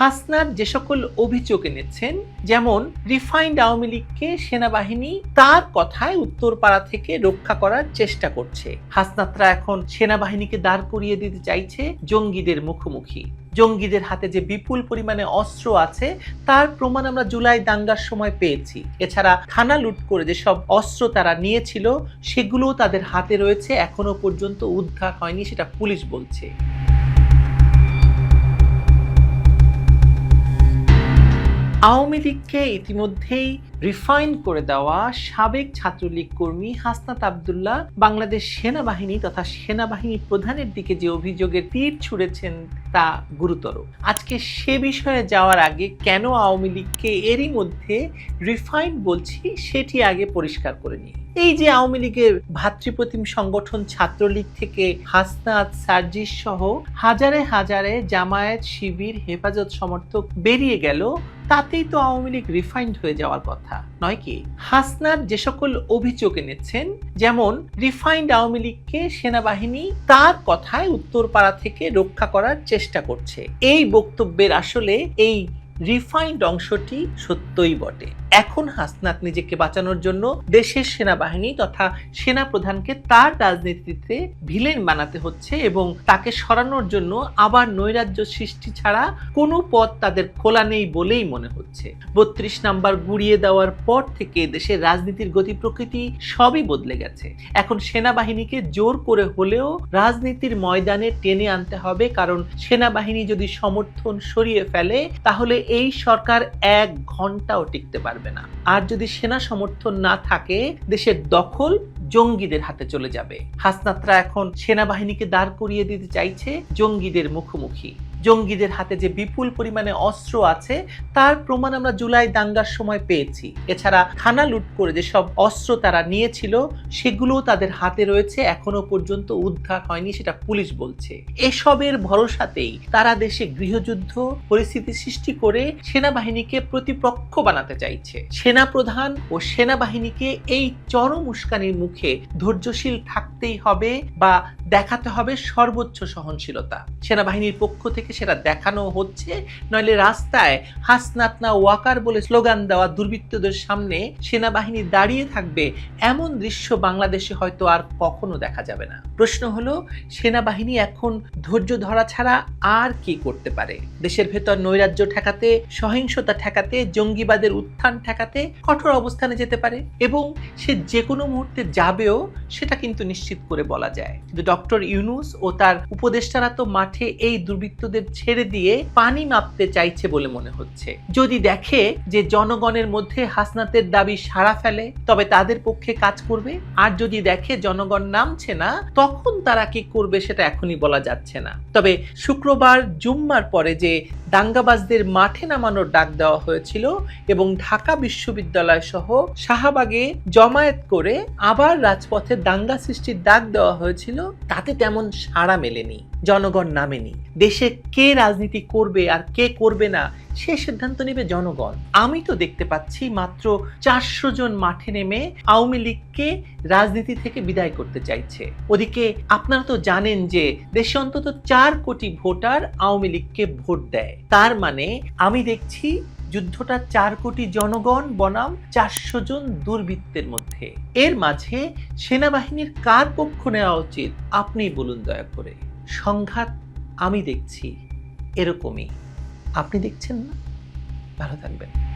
হাসনার যে সকল অভিযোগ এনেছেন, যেমন রিফাইন্ড আওয়ামী লীগকে সেনাবাহিনী তার কথায় উত্তরপাড়া থেকে রক্ষা করার চেষ্টা করছে। হাসনাতরা এখন সেনাবাহিনীকে দাঁড় করিয়ে দিতে চাইছে জঙ্গিদের মুখোমুখি। জঙ্গিদের হাতে যে বিপুল পরিমাণে অস্ত্র আছে, তার প্রমাণ আমরা জুলাই দাঙ্গার সময় পেয়েছি। এছাড়া থানা লুট করে যেসব অস্ত্র তারা নিয়েছিল, সেগুলোও তাদের হাতে রয়েছে, এখনও পর্যন্ত উদ্ধার হয়নি, সেটা পুলিশ বলছে। আওয়ামী লীগকে ইতিমধ্যেই রিফাইন করে দেওয়া সাবেক ছাত্রলীগ কর্মী হাসনাত আবদুল্লাহ বাংলাদেশ সেনাবাহিনী তথা সেনাবাহিনী প্রধানের দিকে যে অভিযোগের তীর ছুঁড়েছেন তা গুরুতর। আজকে সে বিষয়ে যাওয়ার আগে কেন আওয়ামী লীগকে এরই মধ্যে রিফাইন বলছি সেটি আগে পরিষ্কার করে নিই। এই যে আওয়ামী লীগের ভাতৃপ্রতিম সংগঠন ছাত্রলীগ থেকে হাসনাত সার্জিস সহ হাজারে হাজারে জামায়াত শিবির হেফাজত সমর্থক বেরিয়ে গেল, তাতেই তো আওয়ামী লীগ রিফাইন্ড হয়ে যাওয়ার কথা, নয় কি? হাসনাত যে সকল অভিযোগ এনেছেন, যেমন রিফাইন্ড আওয়ামী লীগকে সেনাবাহিনী তার কথায় উত্তরপাড়া থেকে রক্ষা করার চেষ্টা করছে। এই বক্তব্যের আসলে এই রিফাইন্ড অংশটি সত্যই বটে। এখন হাসনাত নিজেকে বাঁচানোর জন্য দেশের সেনাবাহিনী তথা সেনা প্রধানকে তার রাজনীতিতে ভিলেন বানাতে হচ্ছে এবং তাকে সরানোর জন্য আবার নৈরাজ্য সৃষ্টি ছাড়া কোনো পথ তাদের খোলা নেই বলেই মনে হচ্ছে। বত্রিশ নাম্বার গুড়িয়ে দেওয়ার পর থেকে দেশের রাজনীতির গতি প্রকৃতি সবই বদলে গেছে। এখন সেনাবাহিনীকে জোর করে হলেও রাজনীতির ময়দানে টেনে আনতে হবে, কারণ সেনাবাহিনী যদি সমর্থন সরিয়ে ফেলে, তাহলে এই সরকার এক ঘন্টাও টিকতে পারবে না। আর যদি সেনা সমর্থন না থাকে, দেশের দখল জঙ্গিদের হাতে চলে যাবে। হাসনাতরা এখন সেনাবাহিনীকে দাঁড় করিয়ে দিতে চাইছে জঙ্গিদের মুখোমুখি। জঙ্গিদের হাতে যে বিপুল পরিমাণে অস্ত্র আছে, তার প্রমাণ আমরা জুলাই দাঙ্গার সময় পেয়েছি। এছাড়া থানা লুট করে যেসব অস্ত্র তারা নিয়েছিল, সেগুলোও তাদের হাতে রয়েছে, এখনও পর্যন্ত উদ্ধার হয়নি সেটা পুলিশ বলছে। এসবের ভরসাতেই তারা দেশে গৃহযুদ্ধ, পরিস্থিতি সৃষ্টি করে সেনাবাহিনীকে প্রতিপক্ষ বানাতে চাইছে। সেনাপ্রধান ও সেনাবাহিনীকে এই চরম উস্কানির মুখে ধৈর্যশীল থাকতেই হবে বা দেখাতে হবে সর্বোচ্চ সহনশীলতা। সেনাবাহিনীর পক্ষ থেকে সেটা দেখানো হচ্ছে, নইলে রাস্তায় হাসনাত না ওয়াকার বলে স্লোগান দেওয়া দুর্বৃত্তদের সামনে সেনাবাহিনী দাঁড়িয়ে থাকবে, এমন দৃশ্য বাংলাদেশে হয়তো আর কখনো দেখা যাবে না। প্রশ্ন হলো, সেনাবাহিনী এখন ধৈর্য ধরা ছাড়া আর কি করতে পারে? দেশের ভেতর নৈরাজ্য ঠেকাতে, সহিংসতা ঠেকাতে, জঙ্গিবাদের উত্থান ঠেকাতে কঠোর অবস্থানে যেতে পারে এবং সে যে কোনো মুহূর্তে যাবেও সেটা কিন্তু নিশ্চিত করে বলা যায়। কিন্তু ডক্টর ইউনুস ও তার উপদেষ্টারা তো মাঠে এই দুর্বৃত্তদের ছেড়ে দিয়ে পানি মাপতে চাইছে বলে মনে হচ্ছে। যদি দেখে যে জনগণের মধ্যে হাসনাতের দাবি সাড়া ফেলে, তবে তাদের পক্ষে কাজ করবে। আর যদি দেখে জনগণ নামছে না, তখন তারা কি করবে সেটা এখনই বলা যাচ্ছে না। তবে শুক্রবার জুম্মার পরে যে দাঙ্গাবাজদের মাঠে নামানোর ডাক দেওয়া হয়েছিল এবং ঢাকা বিশ্ববিদ্যালয় সহ শাহবাগে জমায়েত করে আবার রাজপথে দাঙ্গা সৃষ্টির ডাক দেওয়া হয়েছিল তাতে তেমন সাড়া মেলেনি, জনগণ নামেনি। দেশে কে রাজনীতি করবে আর কে করবে না, সে সিদ্ধান্ত নেবে জনগণ। আমি তো দেখতে পাচ্ছি মাত্র চারশো জন মাঠে নেমে আওয়ামী লীগকে রাজনীতি থেকে বিদায় করতে চাইছে। ওদিকে আপনারা তো জানেন যে দেশে অন্তত চার কোটি ভোটার আওয়ামী লীগকে ভোট দেয়। তার মানে আমি দেখছি যুদ্ধটা চার কোটি জনগণ বনাম চারশো জন দুর্বৃত্তের মধ্যে। এর মাঝে সেনাবাহিনীর কার পক্ষ নেওয়া উচিত, আপনি বলুন দয়া করে। সংঘাত আমি দেখছি, এরকমই। আপনি দেখছেন না? ভালো থাকবেন।